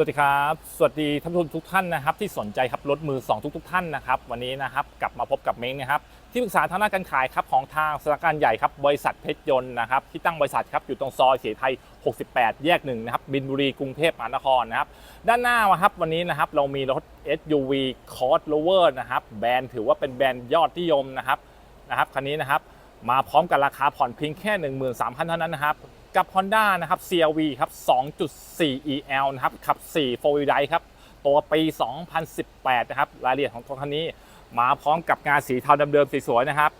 สวัสดีครับ สวัสดีท่านผู้ชมทุกท่านนะครับ ที่สนใจครับรถมือ 2 ทุก ๆ ท่านนะครับวันนี้นะครับกลับมาพบกับเม้งนะครับที่ปรึกษาทางด้านการขายครับของทางสำนักานใหญ่ครับบริษัทเพชรยนต์นะครับที่ตั้งบริษัทครับอยู่ตรงซอยเสียไทย 68 แยกหนึ่งนะครับบินบุรีกรุงเทพมหานครนะครับด้านหน้าครับวันนี้นะครับเรามีรถ SUV Cross Rover นะครับแบรนด์ถือว่าเป็นแบรนด์ยอดนิยมนะครับนะครับคันนี้นะครับมาพร้อมกับราคาผ่อนเพียงแค่ 13,000เท่านั้นนะครับ กับ Honda นะครับ CRV ครับ 2.4 EL นะครับ ขับ 4 4 wheel drive ครับ ตัวปี 2018 นะครับ รายละเอียดของตัวคันนี้ มาพร้อมกับงานสีเทาเดิมๆสวยๆนะครับ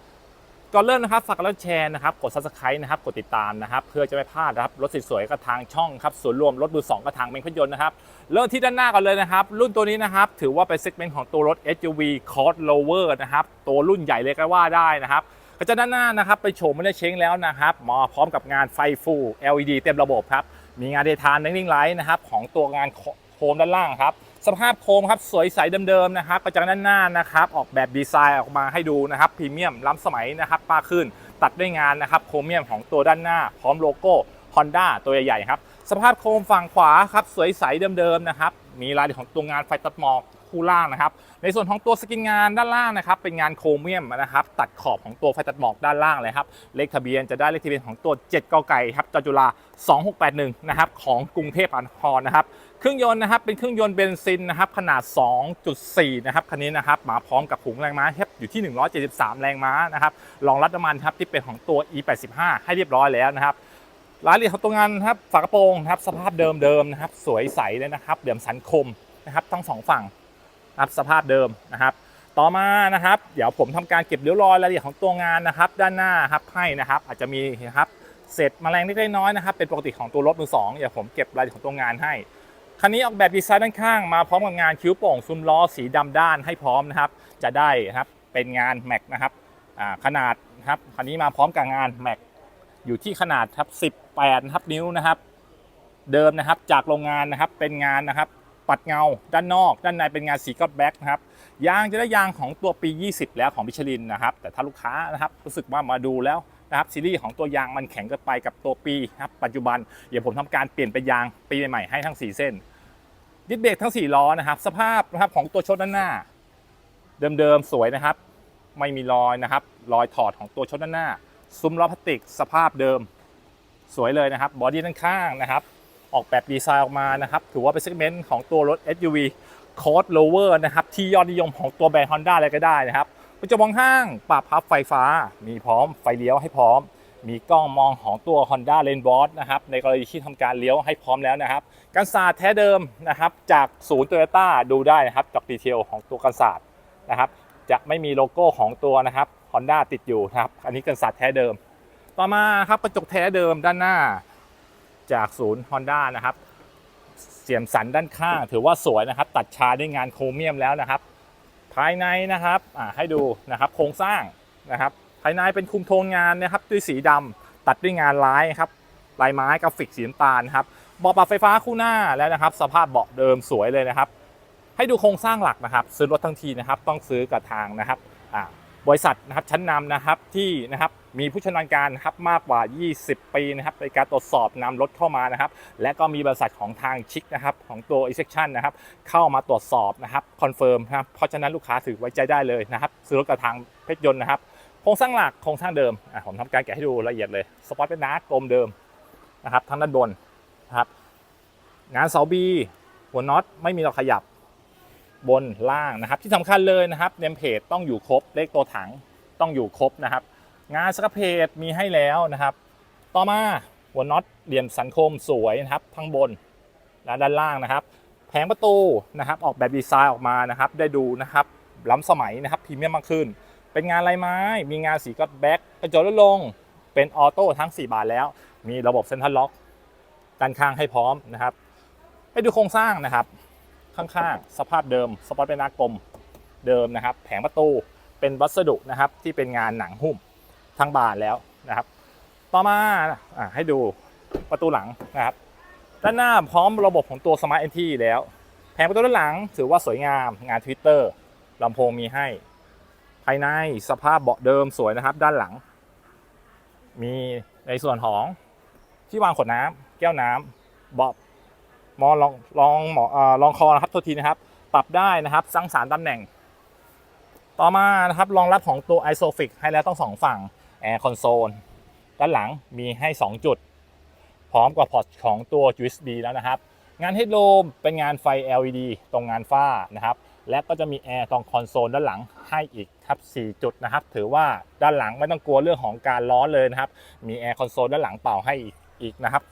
ก่อนเริ่มนะครับ ฝากกดไลค์แชร์นะครับ กด subscribe นะครับ กดติดตามนะครับ เพื่อจะไม่พลาดนะครับ รถสวยๆก็ทางช่องครับ ส่วนรวมรถมือ2ก็ทางเมงพยนต์นะครับ เริ่มที่ด้านหน้าก่อนเลยนะครับ รุ่นตัวนี้นะครับ ถือว่าเป็นเซกเมนต์ของตัวรถ SUV Cross Rover นะครับ ตัวรุ่นใหญ่เลยก็ว่าได้นะครับ ก็จะด้านหน้านะครับไปโฉมไม่ได้เช้งแล้วนะครับมาพร้อมกับงานไฟฟู LED เต็มระบบครับมีงานเดทานนิ่งไลท์นะครับของตัวงานโคมด้านล่างครับสภาพโคมครับสวยใสเดิมๆนะครับกระจังด้านหน้านะครับออกแบบดีไซน์ออกมาให้ดูนะครับพรีเมียมล้ำสมัยนะครับมากขึ้น ตัดด้วยงานนะครับโครเมียมของตัวด้านหน้า พร้อมโลโก้ Honda ตัวใหญ่ๆครับสภาพโคมฝั่งขวาครับสวยใสเดิมๆนะครับมีรายของตัวงานไฟตัดหมอก คู่ล่างนะครับ ในส่วนของตัวสกินงานด้านล่างนะครับ เป็นงานโครเมียมนะครับ ตัดขอบของตัวไฟตัดหมอกด้านล่างเลยครับ เลขทะเบียนจะได้เลขทะเบียนของตัว 7กไก่ครับจจุฬา2681นะครับของกรุงเทพมหานครนะครับ เครื่องยนต์นะครับ เป็นเครื่องยนต์เบนซินนะครับขนาด 2.4 นะครับคันนี้นะครับมาพร้อมกับขุงแรงม้าครับอยู่ที่ 173 แรงม้านะครับรองรับน้ำมันครับที่เป็นของตัว E85 ให้เรียบร้อยแล้วนะครับรายละเอียดของตัวงานนะครับฝากระโปรงนะครับสภาพเดิมๆนะครับ สวยใสเลยนะครับเหลี่ยมสันคมนะครับทั้งสองฝั่ง นะครับสภาพเดิมนะครับ ต่อมานะครับ เดี๋ยวผมทำการเก็บริ้วรอยรายละเอียดของตัวงานนะครับ ด้านหน้าครับให้นะครับ อาจจะมีนะครับเศษแมลงเล็กน้อยนะครับ เป็นปกติของตัวรถมือสองเดี๋ยวผมเก็บรายละเอียดของตัวงานให้คันนี้ออกแบบดีไซน์ด้านข้างมาพร้อมกับงานคิ้วโป่งซุ้มล้อสีดำด้านให้พร้อมนะครับ จะได้นะครับเป็นงานแม็กนะครับขนาดนะครับคันนี้มาพร้อมกับงานแม็กอยู่ที่ขนาดครับ18นะครับนิ้วนะครับ เดิมนะครับจากโรงงานนะครับเป็นงานนะครับ ปัดเงาด้านนอก ด้านในเป็นงานสีก็อตแบ็กนะครับยางจะได้ยางของตัวปี 20 แล้วของมิชลินนะครับแต่ถ้าลูกค้านะครับรู้สึกว่ามาดูแล้วนะครับซีรีส์ของตัวยางมันแข็งเกินไปกับตัวปีนะครับปัจจุบันเดี๋ยวผมทำการเปลี่ยนเป็นยางปีใหม่ให้ทั้ง 4 เส้นดิสเบรกทั้ง 4 ล้อนะครับสภาพนะครับของตัวชดด้านหน้า เดิมๆสวยนะครับ ไม่มีรอยนะครับรอยถอดของตัวชดด้านหน้า ซุ้มล้อพลาสติกสภาพเดิม สวยเลยนะครับบอดี้ด้านข้างนะครับ ออกแบบดีไซน์ออกมานะครับ ถือว่าเป็นเซกเมนต์ของตัวรถ SUV Cross Rover นะครับ ที่ยอดนิยมของตัวแบรนด์ Honda เลยก็ได้นะครับกระจกมองข้างปรับพับไฟฟ้า มีพร้อมไฟเลี้ยวให้พร้อม มีกล้องมองของตัว Honda Lane b o s นะครับ ในกรณีที่ทำการเลี้ยวให้พร้อมแล้วนะครับกันศาสตร์แท้เดิมนะครับ จากศูนย์โตโยต้าดูได้นะครับจากดีเทลของตัวกันศาสตร์นะครับจะไม่มีโลโก้ของตัวนะครับ Honda ติดอยู่นะครับ อันนี้กันศาสตร์แท้เดิม ต่อมาครับกระจกแท้เดิมด้านหน้า จากศูนย์ Honda นะครับ เสียมสันด้านข้าง ถือว่าสวยนะครับ ตัดชาด้วยงานโครเมียมแล้วนะครับ ภายในนะครับให้ดูนะครับโครงสร้างนะครับ ภายในเป็นคุมโทนงานนะครับ ด้วยสีดำตัดด้วยงานลายครับลายไม้กราฟิกสีน้ำตาลนะครับเบาะปรับไฟฟ้าคู่หน้าแล้วนะครับ สภาพเบาะเดิมสวยเลยนะครับ ให้ดูโครงสร้างหลักนะครับ ซื้อรถทั้งทีนะครับ ต้องซื้อกับทางนะครับบริษัทนะครับชั้นนำนะครับที่นะครับ มีผู้ชำนาญการครับมากกว่า 20 ปีนะครับในการตรวจสอบนำรถเข้ามานะครับ และก็มีบริษัทของทางชิคนะครับของตัว e x e c t i o n นะครับเข้ามาตรวจสอบนะครับคอนเฟิร์มนะครับเพราะฉะนั้นลูกค้าถือไว้ใจได้เลยนะครับซื้อรถกับทางเพชรยนต์นะครับโครงสร้างหลักโครงสร้างเดิมผมทำการแกะให้ดูละเอียดเลยสปอตเป็นนากลมเดิมนะครับทั้งด้านบนนะครับงานเสาบีหัวน็อตไม่มีเราขยับบนล่างนะครับ ที่สำคัญเลยนะครับเนมเพจต้องอยู่ครบเลขตัวถังต้องอยู่ครบนะครับ งานสครับเพจมีให้แล้วนะครับ ต่อมาหัวน็อตเหลี่ยมสันคมสวยนะครับทั้งบนและด้านล่างนะครับ แผงประตูนะครับ ออกแบบดีไซน์ออกมานะครับ ได้ดูนะครับล้ำสมัยนะครับพรีเมียมมากขึ้น เป็นงานลายไม้ มีงานสีก็อตแบ็กกระจกลดลง เป็นออโต้ทั้ง 4 บานแล้ว มีระบบเซ็นทรัลล็อกด้านข้างให้พร้อมนะครับ ให้ดูโครงสร้างนะครับ ข้างๆ สภาพเดิม สปอตเป็นหน้ากลมเดิมนะครับ แผงประตูเป็นวัสดุนะครับที่เป็นงานหนังหุ้ม ทั้งบานแล้วนะครับ ต่อมาอให้ดูประตูหลังนะครับ ด้านหน้าพร้อมระบบของตัว Smart NT แล้ว แผงประตูด้านหลังถือว่าสวยงามงาน Twitter ลำโพงมีให้ ภายในสภาพเบาะเดิมสวยนะครับ ด้านหลัง มีในส่วนของที่วางขวดน้ำแก้วน้ำเบาะมอลองลองหมอลองคอนะครับโทษทีนะครับ ปรับได้นะครับสร้างสารตำแหน่ง ต่อมานะครับรองรับของตัว Isofix ให้แล้วต้องสองฝั่ง Air Console ด้านหลังมีให้ 2 จุด พร้อมกับพอร์ตของตัว USB แล้วนะครับ งานเฮดโ m มเป็นงานไฟ LED ตรงงานฝ้านะครับ และก็จะมีแอร์ตรงคอนโซลด้านหลังให้อีกครับ 4 จุดนะครับ ถือว่าด้านหลังไม่ต้องกลัวเรื่องของการร้อนเลยนะครับ มีแอร์คอนโซลด้านหลังเป่าให้อีกนะครับ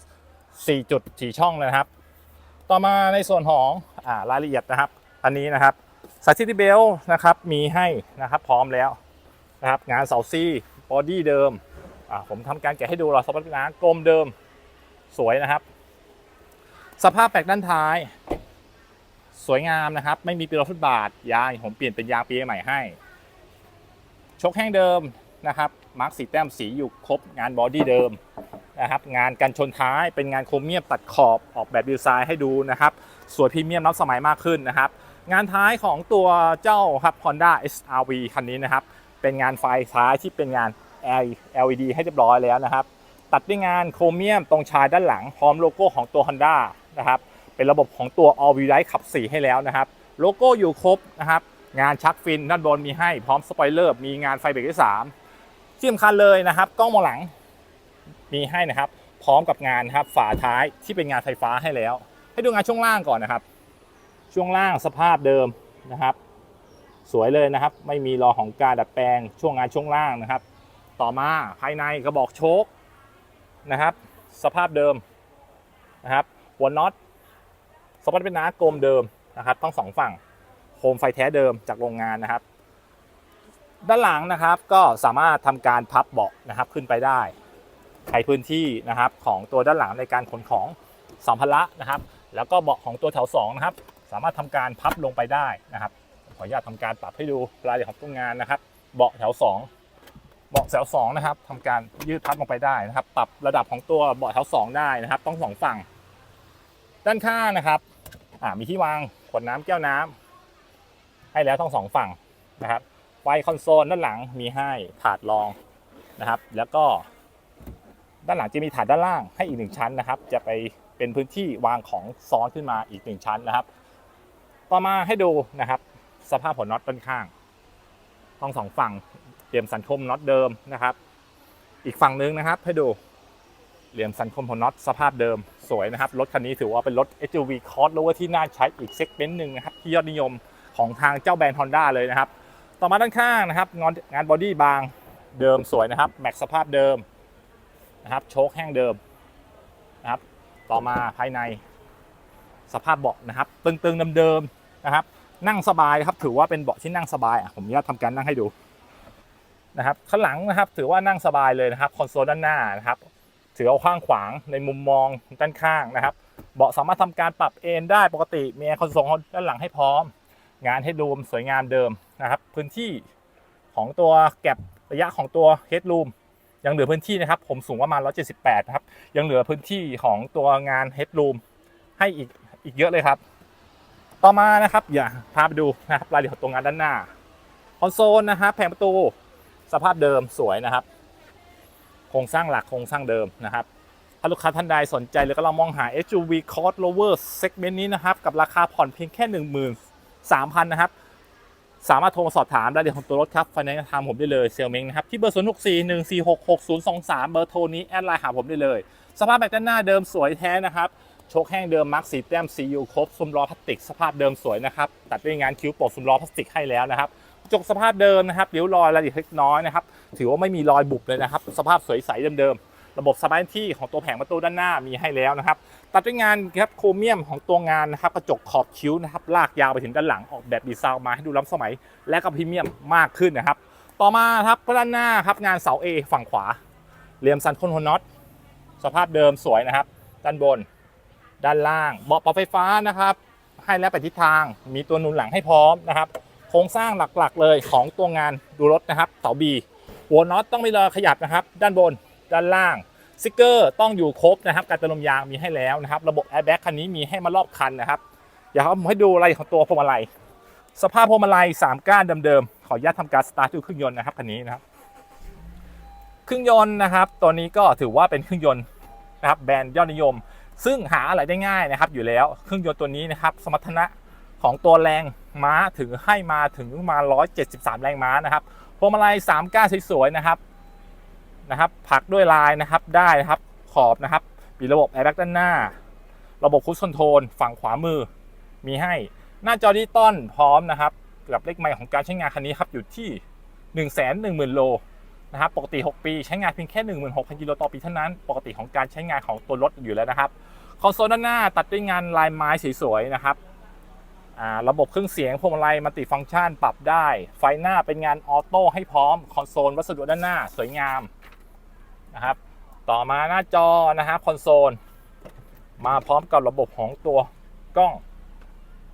4 จุด4ช่องเลยนะครับ ต่อมาในส่วนของอ่ารายละเอียดนะครับ อันนี้นะครับสายซิตี้เบลนะครับมีให้นะครับพร้อมแล้วนะครับงานเสาซี บอดี้เดิมอ่าผมทำการแกะให้ดูเราสปัตนะกลมเดิมสวยนะครับ สภาพแปลกด้านท้าย สวยงามนะครับ ไม่มีปีโรฟุตบาทยางผมเปลี่ยนเป็นยางปีใหม่ให้ชกแห้งเดิมนะครับมาร์กสีแต้มสีอยู่ครบงานบอดี้เดิมนะครับงานกันชนท้ายเป็นงานโครเมียมตัดขอบออกแบบดีไซน์ให้ดูนะครับสวยพรีเมียมล้ำสมัยมากขึ้นนะครับ งานท้ายของตัวเจ้าครับ Honda SRV คันนี้นะครับ เป็นงานไฟท้ายที่เป็นงาน LED ให้เรียบร้อยแล้วนะครับ ตัดด้วยงานโครเมียมตรงชายด้านหลัง พร้อมโลโก้ของตัว Honda นะครับ เป็นระบบของตัว All Wheel Drive ขับ 4 ให้แล้วนะครับ โลโก้อยู่ครบนะครับ งานชักฟินด้านบนมีให้พร้อมสปอยเลอร์มีงานไฟเบรกที่3ที่สำคัญเลยนะครับกล้องมองหลังมีให้นะครับ พร้อมกับงานครับฝาท้ายที่เป็นงานไฟฟ้าให้แล้ว ให้ดูงานช่วงล่างก่อนนะครับ ช่วงล่างสภาพเดิมนะครับ สวยเลยนะครับ ไม่มีรอของการดัดแปลงช่วงงานช่วงล่างนะครับ ต่อมาภายในกระบอกโชคนะครับ สภาพเดิมนะครับหัวน็อตสปอตเป็นน้ากลมเดิมนะครับทั้งสองฝั่งโคมไฟแท้เดิมจากโรงงานนะครับ ด้านหลังนะครับก็สามารถทำการพับเบาะนะครับขึ้นไปได้ใช้พื้นที่นะครับของตัวด้านหลังในการขนของสัมภาระนะครับ แล้วก็เบาะของตัวแถว2นะครับ สามารถทำการพับลงไปได้นะครับ ขออนุญาตทำการปรับให้ดูรายละเอียดของตัวงานนะครับ เบาะแถว 2 เบาะแถว2นะครับทำการยืดพับลงไปได้นะครับ ปรับระดับของตัวเบาะแถว 2 ได้นะครับ ต้องสองฝั่ง ด้านข้างนะครับอ่ามีที่วางขวดน้ำแก้วน้ำให้แล้วทั้งสองฝั่งนะครับ ไฟคอนโซลด้านหลังมีให้ถาดรองนะครับ แล้วก็ด้านหลังจะมีถาดด้านล่างให้อีกหนึ่งชั้นนะครับ จะไปเป็นพื้นที่วางของซ้อนขึ้นมาอีกหนึ่งชั้นนะครับ ต่อมาให้ดูนะครับ สภาพหัวน็อตด้านข้างทั้งสองฝั่งเหลี่ยมสันคมน็อตเดิมนะครับ อีกฝั่งหนึงนะครับ ให้ดูเหลี่ยมสันคมของน็อตสภาพเดิมสวยนะครับรถคันนี้ถือว่าเป็นรถ SUV crossover ที่น่าใช้อีกเซกเมนต์หนึ่งนะครับที่ยอดนิยมของทางเจ้าแบรนด์ Honda เลยนะครับ ต่อมาด้านข้างนะครับงานงานบอดี้บางเดิมสวยนะครับ แม็กสภาพเดิมนะครับโชคแห้งเดิมนะครับ ต่อมาภายในสภาพเบาะนะครับ ตึงๆเดิมๆนะครับ นั่งสบายครับถือว่าเป็นเบาะที่นั่งสบายอะผมอนุญาตทำการนั่งให้ดูนะครับข้างหลังนะครับถือว่านั่งสบายเลยนะครับคอนโซลด้านหน้านะครับถือเอาข้างขวางในมุมมองด้านข้างนะครับ เบาะสามารถทำการปรับเอนได้ปกติมีคอนโซลด้านหลังให้พร้อม งานให้ดูมสวยงามเดิมนะครับ พื้นที่ของตัวแก็บระยะของตัวเฮดรูมยังเหลือพื้นที่นะครับ ผมสูงประมาณ 178นะครับ ยังเหลือพื้นที่ของตัวงานเฮดรูมให้อีกอีกเยอะเลยครับ ต่อมานะครับอย่าพาไปดูนะครับรายละเอียดของตัวงานด้านหน้าคอนโซลนะครับแผงประตูสภาพเดิมสวยนะครับ โครงสร้างหลักโครงสร้างเดิมนะครับถ้าลูกค้าท่านใดสนใจหรือกำลังมองหา SUV crossover segment นี้นะครับ กับราคาผ่อนเพียงแค่ 13,000นะครับ สามารถโทรมาสอบถามรายละเอียดของตัวรถครับไฟแนนซ์ทางผมได้เลยเซลเมงนะครับ ที่เบอร์ 0 6 4 1 4 6 6 0 2 3 เบอร์โทรนี้ แอดไลน์หาผมได้เลย สภาพแบตด้านหน้าเดิมสวยแท้นะครับ โชคแห้งเดิมมาร์กสีแต้มซียูครบซุ้มล้อพลาสติกสภาพเดิมสวยนะครับตัดด้วยงานคิ้วโปะซุ้มล้อพลาสติกให้แล้วนะครับกระจกสภาพเดิมนะครับริ้วรอยรายละเอียดเล็กน้อยนะครับถือว่าไม่มีรอยบุบเลยนะครับ สภาพสวยใสเดิมๆระบบสมาร์ทที่ของตัวแผงประตูด้านหน้ามีให้แล้วนะครับ ตัดด้วยงานครับโครเมียมของตัวงานนะครับกระจกขอบคิ้วนะครับลากยาวไปถึงด้านหลังออกแบบดีไซน์มาให้ดูล้ำสมัย และก็พรีเมียมมากขึ้นนะครับ ต่อมาครับด้านหน้าครับงานเสา A ฝั่งขวาเหลี่ยมสันคนหัวน็อตสภาพเดิมสวยนะครับด้านบน ด้านล่างเบาะปรับไฟฟ้านะครับ ให้แล้วไปทิศทางมีตัวนุนหลังให้พร้อมนะครับ โครงสร้างหลักๆเลยของตัวงานดูรถนะครับเสา B หัวน็อตต้องไม่รอขยับนะครับ ด้านบนด้านล่างสติกเกอร์ต้องอยู่ครบนะครับการเติมลมยางมีให้แล้วนะครับ ระบบแอร์แบ็กคันนี้มีให้มารอบคันนะครับอยากให้ผมให้ดูอะไรของตัวพวงมาลัยสภาพพวงมาลัย 3 ก้านเดิมๆ ขออนุญาตทำการสตาร์ทดูเครื่องยนต์นะครับคันนี้นะครับ เครื่องยนต์นะครับ ตัวนี้ก็ถือว่าเป็นเครื่องยนต์นะครับแบรนด์ยอดนิยม ซึ่งหาอะไรได้ง่ายนะครับอยู่แล้วเครื่องยนต์ตัวนี้นะครับ สมรรถนะของตัวแรงม้าถึงให้มาถึงมา 173 แรงม้านะครับพวงมาลัย3ก้านสวยๆนะครับนะครับ ผักด้วยลายนะครับได้นะครับขอบนะครับมีระบบแอร์แบ็กด้านหน้า ระบบคุชคอนโทรลฝั่งขวามือ มีให้หน้าจอดิจิตอลพร้อมนะครับ กับเลขไมล์ของการใช้งานคันนี้ครับอยู่ที่ 1 1 0 0 0 0โล นะครับปกติ 6 ปีใช้งานเพียงแค่ 16,000 กิโลต่อปีเท่านั้น ปกติของการใช้งานของตัวรถอยู่แล้วนะครับคอนโซลด้านหน้าตัดด้วยงานลายไม้สวยๆนะครับระบบเครื่องเสียงพวงมาลัยมัลติฟังก์ชันปรับได้ ไฟหน้าเป็นงานออโต้ให้พร้อม คอนโซลวัสดุด้านหน้าสวยงามนะครับ ต่อมาหน้าจอนะครับคอนโซล มาพร้อมกับระบบของตัวกล้อง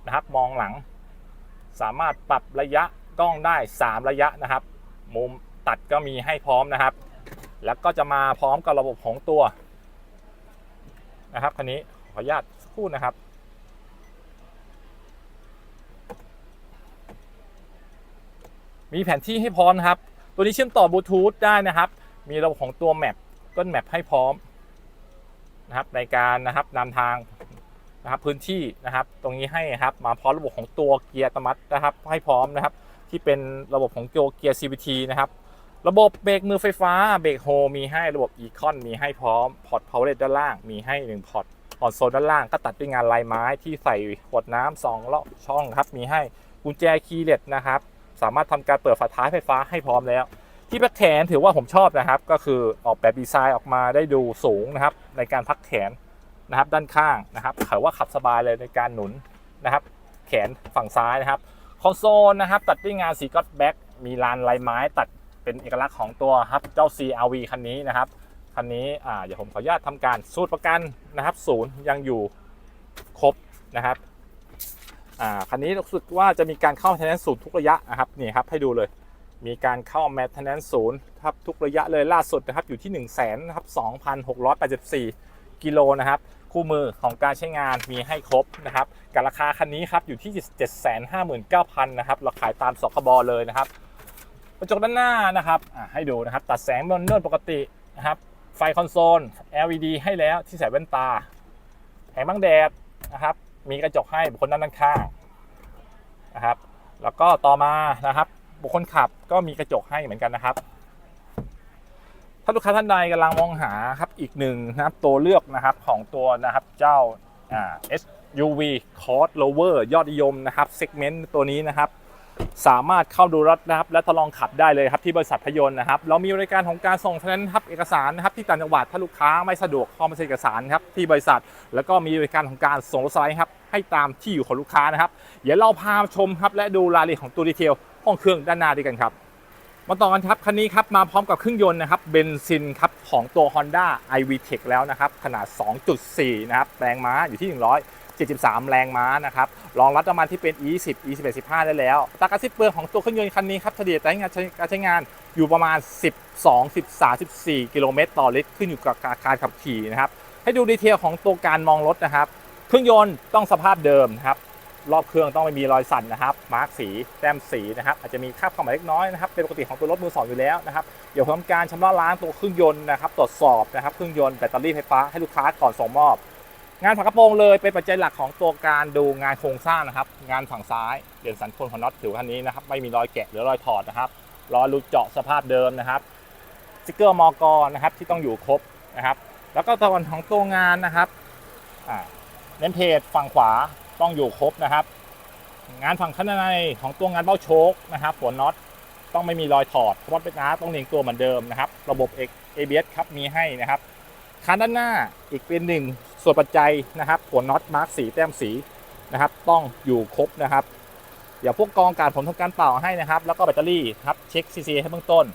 นะครับมองหลัง สามารถปรับระยะกล้องได้ 3 ระยะนะครับ มุม ตัดก็มีให้พร้อมนะครับ แล้วก็จะมาพร้อมกับระบบของตัวนะครับคันนี้ขออนุญาตสักครู่นะครับ มีแผนที่ให้พร้อมนะครับ ตัวนี้เชื่อมต่อบลูทูธได้นะครับ มีระบบของตัวแมปต้นแมปให้พร้อมนะครับในการนะครับนำทางนะครับพื้นที่นะครับ ตรงนี้ให้ครับมาพร้อมระบบของตัวเกียร์อัตมัตินะครับ ให้พร้อมนะครับ ที่เป็นระบบของตัวเกียร์ CVT นะครับ ระบบเบรกมือไฟฟ้าเบรกโฮมีให้ระบบอีคอนมีให้พร้อมพอร์ตพาวเวอร์ด้านล่างมีให้1พอร์ตพอร์ตโซนด้านล่างก็ตัดด้วยงานลายไม้ที่ใส่ขวดน้ำสองเลาะช่องครับมีให้กุญแจคีย์เลสนะครับ สามารถทำการเปิดฝาท้ายไฟฟ้าให้พร้อมแล้ว ที่พักแขนถือว่าผมชอบนะครับ ก็คือออกแบบดีไซน์ออกมาได้ดูสูงนะครับ ในการพักแขนนะครับด้านข้างนะครับถือว่าขับสบายเลยในการหนุนนะครับ แขนฝั่งซ้ายนะครับคอนโซลนะครับ ตัดด้วยงานสีก็อตแบ็กมีลานลายไม้ตัด เป็นเอกลักษณ์ของตัวครับเจ้า CRV คันนี้นะครับ คันนี้อ่าเดี๋ยวผมขออนุญาตทำการสูตรประกันนะครับศูนย์ยังอยู่ครบนะครับอ่าคันนี้รู้สึกว่าจะมีการเข้า maintenance ศูนย์ทุกระยะนะครับนี่ครับให้ดูเลย มีการเข้า maintenance ศูนย์ครับทุกระยะเลยล่าสุดนะครับอยู่ที่1 0 0 0 0แสนนะครับ2,684กิโลนะครับคู่มือของการใช้งานมีให้ครบนะครับกับราคาคันนี้ครับอยู่ที่ 759,000นะครับเราขายตามสคบเลยนะครับ ระจกด้านหน้านะครับให้ดูนะครับตัดแสงบนเนินปกตินะครับไฟคอนโซล LED ให้แล้วที่ใส่แว่นตาแผงบังแดดนะครับมีกระจกให้บุคคลด้านข้างนะครับแล้วก็ต่อมานะครับ บุคคลขับก็มีกระจกให้เหมือนกันนะครับ ถ้าลูกค้าท่านใดกำลังมองหาครับอีกหนึ่งนะครับตัวเลือกนะครับของตัวนะครับเจ้าอ่า SUV Cross Rover ยอดนิยมนะครับเซกเมนต์ตัวนี้นะครับ สามารถเข้าดูรถนะครับ และทดลองขับได้เลยครับที่บริษัทพยนต์นะครับ เรามีบริการของการส่งเท่านั้นครับเอกสารนะครับที่ต่างจังหวัดถ้าลูกค้าไม่สะดวกข้อมาเซ็นเอกสารครับที่บริษัท แล้วก็มีบริการของการส่งรถสไลด์ครับให้ตามที่อยู่ของลูกค้านะครับเดี๋ยวเราพาชมครับและดูรายละเอียดของตัวดีเทลห้องเครื่องด้านหน้าด้วยกันครับมาต่อกันครับคันนี้ครับมาพร้อมกับเครื่องยนต์นะครับเบนซินครับของตัว Honda iVTEC แล้วนะครับขนาด 2.4 นะครับแรงม้าอยู่ที่ 173 แรงม้านะครับ รองรับน้ำมันที่เป็น E10 E11 15 ได้แล้วตากระซิบเปลืองของตัวเครื่องยนต์คันนี้ครับเฉลี่ยการใช้งานการใช้งานอยู่ประมาณ 12 13 14 กิโลเมตรต่อลิตรขึ้นอยู่กับการขับขี่นะครับ ให้ดูดีเทลของตัวการมองรถนะครับ เครื่องยนต์ต้องสภาพเดิมนะครับ รอบเครื่องต้องไม่มีรอยสั่นนะครับ มาร์กสี แต้มสีนะครับ อาจจะมีคราบเข้ามาเล็กน้อยนะครับ เป็นปกติของตัวรถมือสองอยู่แล้วนะครับ เดี๋ยวทำการชำระล้างตัวเครื่องยนต์นะครับ ตรวจสอบนะครับ เครื่องยนต์แบตเตอรี่ไฟฟ้าให้ลูกค้าก่อนส่งมอบ งานฝากระโปรงเลยเป็นปัจจัยหลักของตัวการดูงานโครงสร้างนะครับ งานฝั่งซ้ายเปลี่ยนสันโคนของน็อตถือว่าคันนี้นะครับไม่มีรอยแกะหรือรอยถอดนะครับล้อรูเจาะสภาพเดิมนะครับสติกเกอร์มอกรนะครับที่ต้องอยู่ครบนะครับ แล้วก็ตอนของตัวงานนะครับเน้นเพจฝั่งขวาต้องอยู่ครบนะครับ งานฝั่งข้างในของตัวงานเบ้าโชคนะครับหัวน็อตต้องไม่มีรอยถอดเพราะเป็นอาร์ต้องเรียงตัวเหมือนเดิมนะครับ ระบบ ABS ครับมีให้นะครับคันด้านหน้าอีกเป็นหนึ่ง ส่วนปัจจัยนะครับหัวน็อตมาร์กสีแต้มสีนะครับ ต้องอยู่ครบนะครับอย่าพวกกองการผมทำการเป่าให้นะครับ แล้วก็แบตเตอรี่ครับเช็คซีซีให้เบื้องต้น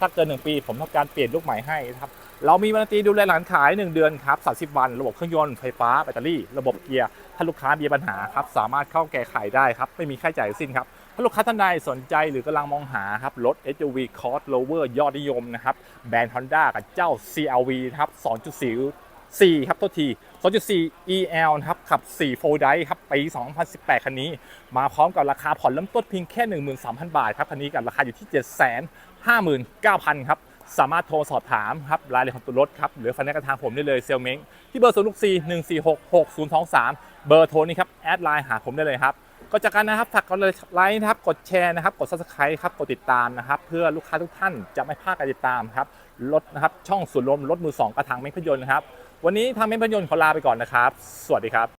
ถ้าเกิน 1 ปี ผมทำการเปลี่ยนลูกใหม่ให้นะครับเรามีวันตีดูแลหลังขาย 1 เดือนครับ30 วัน ระบบเครื่องยนต์ไฟฟ้าแบตเตอรี่ระบบเกียร์ถ้าลูกค้ามีปัญหาครับสามารถเข้าแก้ไขได้ครับไม่มีค่าใช้จ่ายสิ้นครับถ้าลูกค้าท่านใดสนใจหรือกำลังมองหาครับรถ SUV Cross Rover ยอดนิยมนะครับแบรนด์ Honda กับเจ้า CRV ครับ2.4 4ครับโทษที 2.4 EL นะครับ ขับ 4 4 d i ครับปี 2018 คันนี้ มาพร้อมกับราคาผ่อนเริ่มต้นเพียงแค่ 13,000 บาทครับ คันนี้กับราคาอยู่ที่ 759,000 ครับ สามารถโทรสอบถามครับ รายละเอียดของตัวรถครับ หรือฟันแนกับทางผมได้เลยเซลเม้งที่เบอร์ 0 6 4 1 4 6 6 0 2 3 เบอร์โทรนี้ครับ แอดไลน์หาผมได้เลยครับก็จากกันนะครับฝากกดไลค์นะครับ กดแชร์นะครับ กด subscribe ครับ กดติดตามนะครับ เพื่อลูกค้าทุกท่านจะไม่พลาดการติดตามครับ รถนะครับ ช่องส่วนรวมรถมือสองกระถางเม้งพยนต์นะครับ วันนี้ทางเม้งพยนต์ขอลาไปก่อนนะครับ สวัสดีครับ